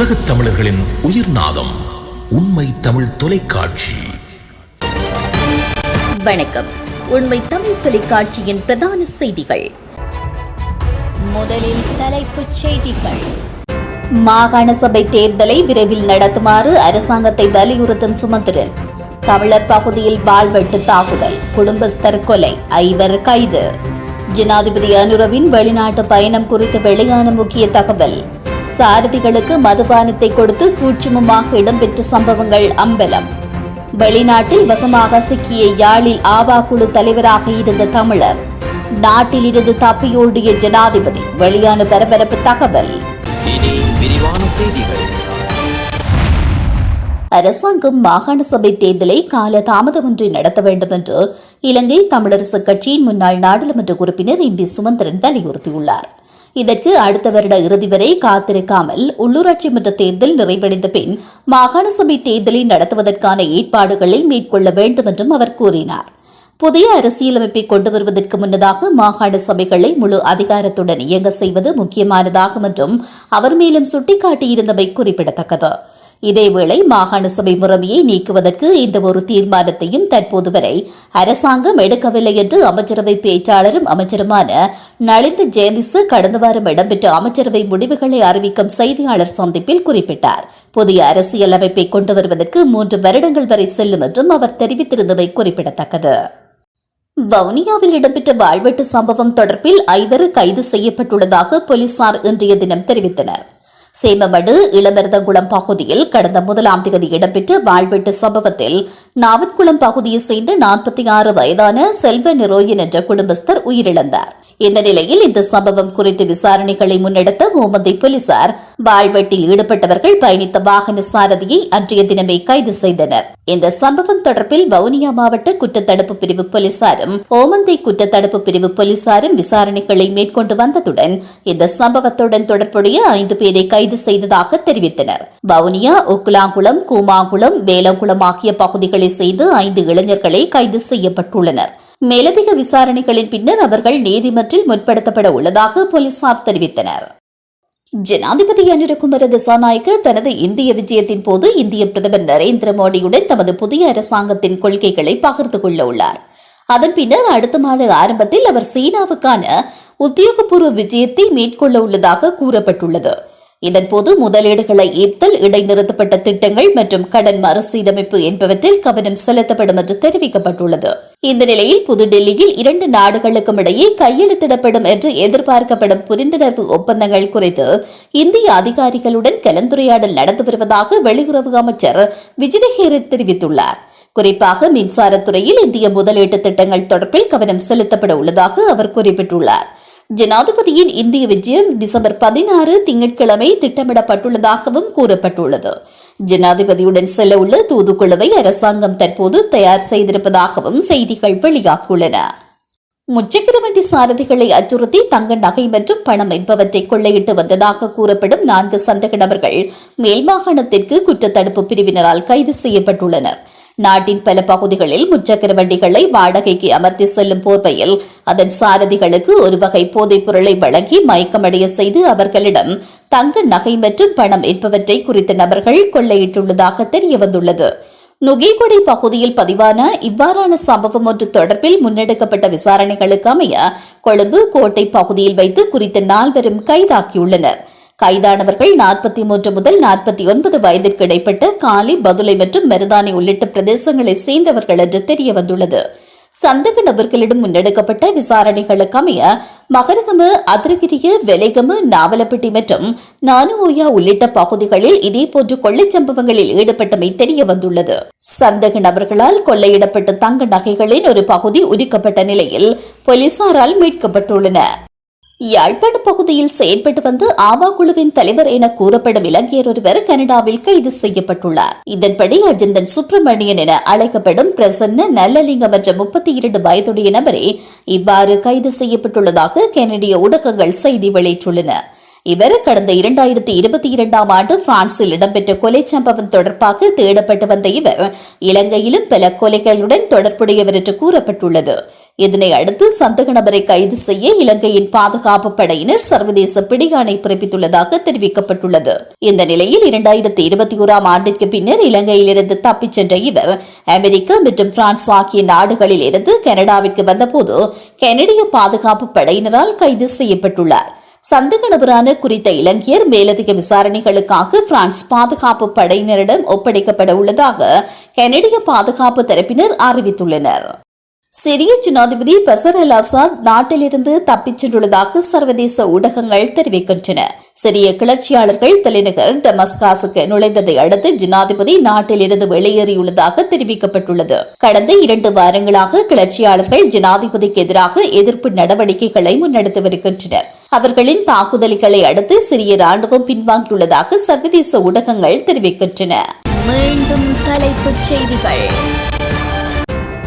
உலகத் தமிழர்களின் உயிர் நாதம் உண்மை தமிழ் தொலைக்காட்சி. வணக்கம். உண்மை தமிழ் தொலைக்காட்சியின் பிரதான செய்திகள். முதலில் தலைப்புச் செய்திகள். மாகாண சபை தேர்தலை விரைவில் நடத்துமாறு அரசாங்கத்தை வலியுறுத்தும் சுமந்திரன். தமிழர் பகுதியில் பால்வெட்டு தாக்குதல் குடும்பஸ்தர் கொலை ஐவர் கைது. ஜனாதிபதி அனுரவின் வெளிநாட்டு பயணம் குறித்து வெளியான முக்கிய தகவல். சாரதிகளுக்கு மதுபானத்தை கொடுத்து சூட்சுமமாக இடம்பெற்ற சம்பவங்கள் அம்பலம். வெளிநாட்டில் வசமாக சிக்கிய யாழில் ஆவா குழு தலைவராக இருந்த தமிழர். நாட்டில் இருந்து தப்பியோடிய ஜனாதிபதி. வெளியான பரபரப்பு தகவல். அரசாங்கம் மாகாண சபை தேர்தலை கால தாமதமின்றி நடத்த வேண்டும் என்று இலங்கை தமிழரசுக் கட்சியின் முன்னாள் நாடாளுமன்ற உறுப்பினர் எம் பி சுமந்திரன் வலியுறுத்தியுள்ளார். இதற்கு அடுத்த வருட இறுதி வரை காத்திருக்காமல் உள்ளூராட்சி மன்ற தேர்தல் நிறைவடைந்த பின் மாகாண சபை தேர்தலை நடத்துவதற்கான ஏற்பாடுகளை மேற்கொள்ள வேண்டும் என்றும் அவர் கூறினார். புதிய அரசியலமைப்பை கொண்டு வருவதற்கு முன்னதாக மாகாண சபைகளை முழு அதிகாரத்துடன் இயங்க செய்வது முக்கியமானதாகும் என்றும் அவர் மேலும் சுட்டிக்காட்டியிருந்தமை குறிப்பிடத்தக்கது. இதேவேளை மாகாண சபை முறைமையை நீக்குவதற்கு இந்த ஒரு தீர்மானத்தையும் தற்போது வரை அரசாங்கம் எடுக்கவில்லை என்று அமைச்சரவை பேச்சாளரும் அமைச்சருமான நளிந்த ஜெயந்திசு கடந்த வாரம் இடம்பெற்ற அமைச்சரவை முடிவுகளை அறிவிக்கும் செய்தியாளர் சந்திப்பில் குறிப்பிட்டார். புதிய அரசியலமைப்பை கொண்டு வருவதற்கு மூன்று வருடங்கள் வரை செல்லும் என்றும் அவர் தெரிவித்திருந்தமை குறிப்பிடத்தக்கது. வவுனியாவில் இடம்பெற்ற வாழ்வெட்டு சம்பவம் தொடர்பில் ஐவர் கைது செய்யப்பட்டுள்ளதாக போலீசார் இன்றைய தினம் தெரிவித்தனர். சேமமடு இளமருதங்குளம் பகுதியில் கடந்த முதலாம் தேதி இடம்பெற்ற வாழ்வெட்டு சம்பவத்தில் நாவன்குளம் பகுதியைச் சேர்ந்த நாற்பத்தி ஆறு வயதான செல்வ நிரோயன் என்ற குடும்பஸ்தர் உயிரிழந்தார். இந்த நிலையில் இந்த சம்பவம் குறித்து விசாரணைகளை முன்னெடுத்த ஓமந்தை போலீசார் வாழ்வெட்டில் ஈடுபட்டவர்கள் பயணித்த வாகன சாரதியை அன்றைய தினமே கைது செய்தனர். இந்த சம்பவம் தொடர்பில் வவுனியா மாவட்ட குற்றத்தடுப்பு பிரிவு போலீசாரும் ஓமந்தை குற்றத்தடுப்பு பிரிவு போலீசாரும் விசாரணைகளை மேற்கொண்டு வந்ததுடன் இந்த சம்பவத்துடன் தொடர்புடைய ஐந்து பேரை கைது செய்ததாக தெரிவித்தனர். வவுனியா ஒக்குலாங்குளம் கூமாங்குளம் வேலங்குளம் ஆகிய பகுதிகளை சேர்ந்து ஐந்து இளைஞர்களை கைது செய்யப்பட்டுள்ளனர். மேலதிக விசாரணைகளின் பின்னர் அவர்கள் நீதிமன்றில் முற்படுத்தப்பட உள்ளதாக போலீசார் தெரிவித்தனர். ஜனாதிபதி அனுரகுமார திசாநாயக்க தனது இந்திய விஜயத்தின் போது இந்திய பிரதமர் நரேந்திர மோடியுடன் தமது புதிய அரசாங்கத்தின் கொள்கைகளை பகிர்ந்து கொள்ள உள்ளார். அதன் பின்னர் அடுத்த மாத ஆரம்பத்தில் அவர் சீனாவுக்கான உத்தியோகபூர்வ விஜயத்தை மேற்கொள்ள உள்ளதாக கூறப்பட்டுள்ளது. இதன்போது முதலீடுகளை ஈர்த்தல் இடைநிறுத்தப்பட்ட திட்டங்கள் மற்றும் கடன் மறுசீரமைப்பு என்பவற்றில் கவனம் செலுத்தப்படும் என்று தெரிவிக்கப்பட்டுள்ளது. இந்த நிலையில் புதுடெல்லியில் இரண்டு நாடுகளுக்கும் இடையே கையெழுத்திடப்படும் என்று எதிர்பார்க்கப்படும் புரிந்துணர்வு ஒப்பந்தங்கள் குறித்து இந்திய அதிகாரிகளுடன் கலந்துரையாடல் நடந்து வருவதாக வெளியுறவு அமைச்சர் விஜயஹேரத் தெரிவித்துள்ளார். குறிப்பாக மின்சாரத்துறையில் இந்திய முதலீட்டு திட்டங்கள் தொடர்பில் கவனம் செலுத்தப்பட உள்ளதாக அவர் குறிப்பிட்டுள்ளார். ஜனாதிபதியின் இந்திய விஜயம் டிசம்பர் பதினாறு திங்கட்கிழமை திட்டமிடப்பட்டுள்ளதாகவும் கூறப்பட்டுள்ளது. ஜனாதிபதியுடன் செல்ல உள்ள தூதுக்குழுவை அரசாங்கம் தற்போது தயார் செய்திருப்பதாகவும் செய்திகள் வெளியாகியுள்ளன. முச்சக்கரவண்டி சாரதிகளை அச்சுறுத்தி தங்க நகை மற்றும் பணம் என்பவற்றை கொள்ளையிட்டு வந்ததாக கூறப்படும் நான்கு சந்தக நபர்கள் மேல்மாகாணத்திற்கு குற்றத்தடுப்பு பிரிவினரால் கைது செய்யப்பட்டுள்ளனர். நாட்டின் பல பகுதிகளில் முச்சக்கர வண்டிகளை வாடகைக்கு அமர்த்தி செல்லும் போர்வையில் அதன் சாரதிகளுக்கு ஒரு வகை போதைப் பொருளை வழங்கி மயக்கமடைய செய்து அவர்களிடம் தங்க நகை மற்றும் பணம் என்பவற்றை குறித்த நபர்கள் கொள்ளையிட்டுள்ளதாக தெரியவந்துள்ளது. நுகேகொடை பகுதியில் பதிவான இவ்வாறான சம்பவம் ஒன்று தொடர்பில் முன்னெடுக்கப்பட்ட விசாரணைகளுக்கு அமைய கொழும்பு கோட்டை பகுதியில் வைத்து குறித்த நால்வரும் கைதாக்கியுள்ளனர் கைதானவர்கள் நாற்பத்தி மூன்று முதல் நாற்பத்தி ஒன்பது வயதிற்கு இடைப்பட்ட காலி பதுளை மற்றும் மெருதானி உள்ளிட்ட பிரதேசங்களை சேர்ந்தவர்கள் என்று தெரிய வந்துள்ளது சந்தக நபர்களிடம் முன்னெடுக்கப்பட்ட விசாரணைகளுக்கு அமைய மகரகம அதிரகிரிய வெலைகம நாவலப்பட்டி மற்றும் நானுஓயா உள்ளிட்ட பகுதிகளில் இதேபோன்று கொள்ளைச் சம்பவங்களில் ஈடுபட்டமை தெரிய வந்துள்ளது சந்தக நபர்களால் கொள்ளையிடப்பட்ட தங்க நகைகளின் ஒரு பகுதி உரிக்கப்பட்ட நிலையில் போலீசாரால் மீட்கப்பட்டுள்ளன யாழ்ப்பாண பகுதியில் செயல்பட்டு வந்த ஆவா குழுவின் தலைவர் என கூறப்படும் இலங்கையர் ஒருவர் கனடாவில் கைது செய்யப்பட்டுள்ளார். இதன்படி அஜந்தன் சுப்பிரமணியன் என அழைக்கப்படும் பிரசன்ன நல்லலிங்கம் என்ற முப்பத்தி இரண்டு வயதுடைய நபரே இவ்வாறு கைது செய்யப்பட்டுள்ளதாக கனடிய ஊடகங்கள் செய்தி வெளியிட்டுள்ளன. இவர் கடந்த இரண்டாயிரத்தி இருபத்தி இரண்டாம் ஆண்டு பிரான்சில் இடம்பெற்ற கொலை சம்பவம் தொடர்பாக தேடப்பட்டு வந்த இவர் இலங்கையிலும் பல கொலைகளுடன் தொடர்புடையவர் என்று கூறப்பட்டுள்ளது. இதனை அடுத்து சந்தக நபரை கைது செய்ய இலங்கையின் பாதுகாப்பு படையினர் சர்வதேச பிடியாணை பிறப்பித்துள்ளதாக தெரிவிக்கப்பட்டுள்ளது. இந்த நிலையில் இரண்டாயிரத்தி இருபத்தி ஓராம் ஆண்டிற்கு பின்னர் இலங்கையிலிருந்து தப்பிச் சென்ற இவர் அமெரிக்கா மற்றும் பிரான்ஸ் ஆகிய நாடுகளில் இருந்து கனடாவிற்கு வந்தபோது கனடிய பாதுகாப்பு படையினரால் கைது செய்யப்பட்டுள்ளார். சந்தக நபரான குறித்த இலங்கையர் மேலதிக விசாரணைகளுக்காக பிரான்ஸ் பாதுகாப்பு படையினரிடம் ஒப்படைக்கப்பட உள்ளதாக கனடிய பாதுகாப்பு தரப்பினர் அறிவித்துள்ளனர். சிரிய ஜனாதிபதி பசர் அல் அசாத் நாட்டிலிருந்து தப்பிச் சென்றுள்ளதாக சர்வதேச ஊடகங்கள் தெரிவிக்கின்றன. சிரிய கிளர்ச்சியாளர்கள் தலைநகர் டமஸ்காஸுக்கு நுழைந்ததை அடுத்து ஜனாதிபதி நாட்டிலிருந்து வெளியேறியுள்ளதாக தெரிவிக்கப்பட்டுள்ளது. கடந்த இரண்டு வாரங்களாக கிளர்ச்சியாளர்கள் ஜனாதிபதிக்கு எதிராக எதிர்ப்பு நடவடிக்கைகளை முன்னெடுத்து வருகின்றனர். அவர்களின் தாக்குதல்களை அடுத்து சிரிய ராணுவம் பின்வாங்கியுள்ளதாக சர்வதேச ஊடகங்கள் தெரிவிக்கின்றன. மீண்டும் தலைப்புச் செய்திகள்.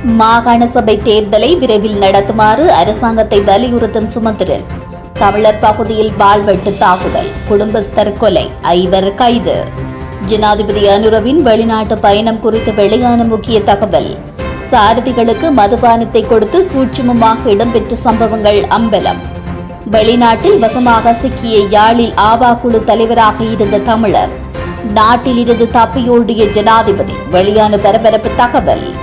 மாகாண சபை தேர்தலை விரைவில் நடத்துமாறு அரசாங்கத்தை வலியுறுத்தும் சுமந்திரன். தமிழர் பகுதியில் வாழ்வெட்டு தாக்குதல் குடும்பஸ்தர் கொலை ஐவர் கைது. ஜனாதிபதி அனுரவின் வெளிநாட்டு பயணம் குறித்து வெளியான முக்கிய தகவல். சாரதிகளுக்கு மதுபானத்தை கொடுத்து சூட்சுமமாக இடம்பெற்ற சம்பவங்கள் அம்பலம். வெளிநாட்டில் வசமாக சிக்கிய யாழில் ஆவா குழு தலைவராக இருந்த தமிழர். நாட்டிலிருந்து தப்பியோடிய ஜனாதிபதி வெளியான பரபரப்பு தகவல்.